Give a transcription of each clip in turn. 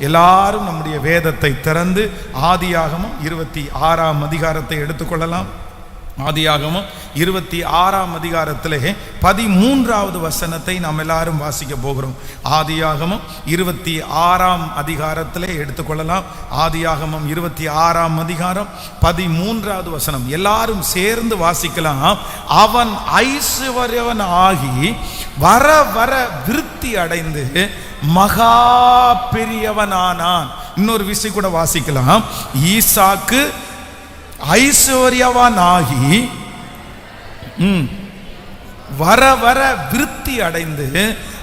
எல்லாரும் நம்முடைய வேதத்தை திறந்து ஆதியாகமும் இருபத்தி ஆறாம் அதிகாரத்தை எடுத்துக்கொள்ளலாம். ஆதியாகமும் இருபத்தி ஆறாம் அதிகாரத்திலே பதிமூன்றாவது வசனத்தை நாம் எல்லாரும் வாசிக்க போகிறோம். ஆதியாகமும் இருபத்தி ஆறாம் அதிகாரத்திலே எடுத்துக்கொள்ளலாம். ஆதியாகமம் இருபத்தி ஆறாம் அதிகாரம் பதிமூன்றாவது வசனம். எல்லாரும் சேர்ந்து வாசிக்கலாம். அவன் ஐஸ்வர்யவன் ஆகி வர வர விருத்தி அடைந்து மகா பெரியவனானான். இன்னொரு விஷயம் கூட வாசிக்கலாம். ஈசாக்கு ஐஸ்வர்யவான் ஆகி வர வர விருத்தி அடைந்து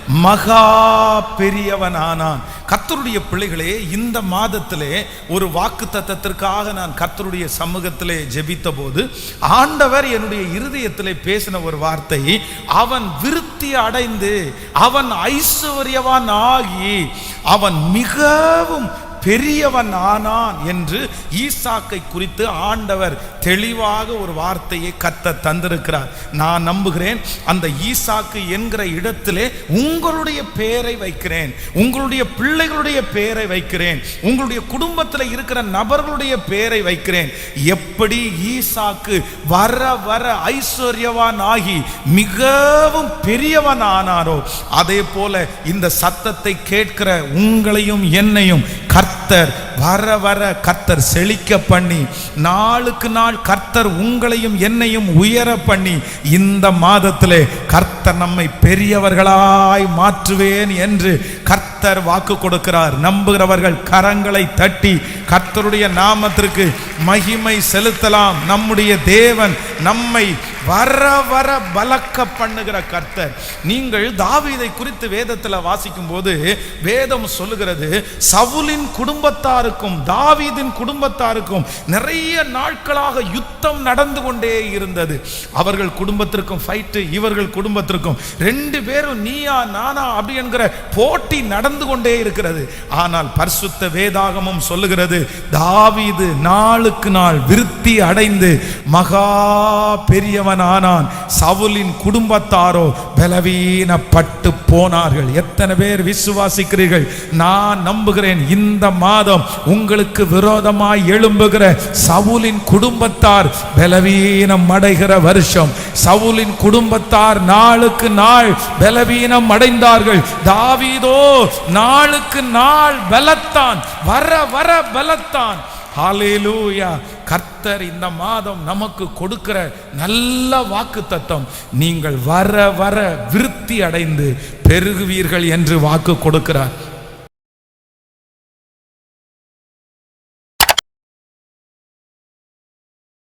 மகா பெரியவனானான். கத்தருடைய பிள்ளைகளே இந்த மாதத்திலே ஒரு வாக்கு தத்தத்திற்காக நான் கத்தருடைய சமூகத்திலே ஜெபித்த போது ஆண்டவர் என்னுடைய இருதயத்திலே பேசின ஒரு வார்த்தை அவன் விருத்தி அடைந்து அவன் ஐஸ்வர்யவான் ஆகி அவன் மிகவும் பெரியவன் ஆனான் என்று ஈசாக்கை குறித்து ஆண்டவர் தெளிவாக ஒரு வார்த்தையை கத்த தந்திருக்கிறார். நான் நம்புகிறேன் அந்த ஈசாக்கு என்கிற இடத்திலே உங்களுடைய பெயரை வைக்கிறேன். உங்களுடைய பிள்ளைகளுடைய பெயரை வைக்கிறேன். உங்களுடைய குடும்பத்தில் இருக்கிற நபர்களுடைய பெயரை வைக்கிறேன். எப்படி ஈசாக்கு வர வர ஐஸ்வர்யவான் ஆகி மிகவும் பெரியவன் ஆனாரோ அதே போல இந்த சத்தத்தை கேட்கிற உங்களையும் என்னையும் கர்த்தர் வர வர கர்த்தர் செழிக்க பண்ணி நாளுக்கு நாள் கர்த்தர் உங்களையும் என்னையும் உயர பண்ணி இந்த மாதத்திலே கர்த்தர் நம்மை பெரியவர்களாய் மாற்றுவேன் என்று கர்த்தர் வாக்கு கொடுக்கிறார். நம்புகிறவர்கள் கரங்களை தட்டி கர்த்தருடைய நாமத்திற்கு மகிமை செலுத்தலாம். நம்முடைய தேவன் நம்மை வர வர பலக்க பண்ணுகிற கர்த்தர். நீங்கள் தாவீதை குறித்து வேதத்தில் வாசிக்கும் போது வேதம் சொல்லுகிறது சவுலின் குடும்பத்தாருக்கும் தாவீதின் குடும்பத்தாருக்கும் நிறைய நாட்களாக யுத்தம் நடந்து கொண்டே இருந்தது. அவர்கள் குடும்பத்திற்கும் ஃபைட்டு இவர்கள் குடும்பத்திற்கும் ரெண்டு பேரும் நீயா நானா அப்படி என்கிற போட்டி நடந்து கொண்டே இருக்கிறது. ஆனால் பரிசுத்த வேதாகமும் சொல்லுகிறது தாவீது நாளுக்கு நாள் விருத்தி அடைந்து மகா பெரியவன் ஆனான் சவுலின் குடும்பத்தாரோ பலவீனப்பட்டு போனார்கள். எத்தனை பேர் விசுவாசிக்கிறீர்கள்? நான் நம்புகிறேன் இந்த மாதம் உங்களுக்கு விரோதமாய் எழும்புகிற சவுலின் குடும்பத்தார் பலவீனம் அடைகிற வருஷம். சவுலின் குடும்பத்தார் நாளுக்கு நாள் பலவீனம் அடைந்தார்கள். தாவீதோ நாளுக்கு நாள் பலத்தான். வர வர பலத்தான். ஹாலேலூயா கர்த்தர் இந்த மாதம் நமக்கு கொடுக்கிற நல்ல வாக்கு தத்தம் நீங்கள் வர வர விருத்தி அடைந்து பெருகுவீர்கள் என்று வாக்கு கொடுக்கிறார்.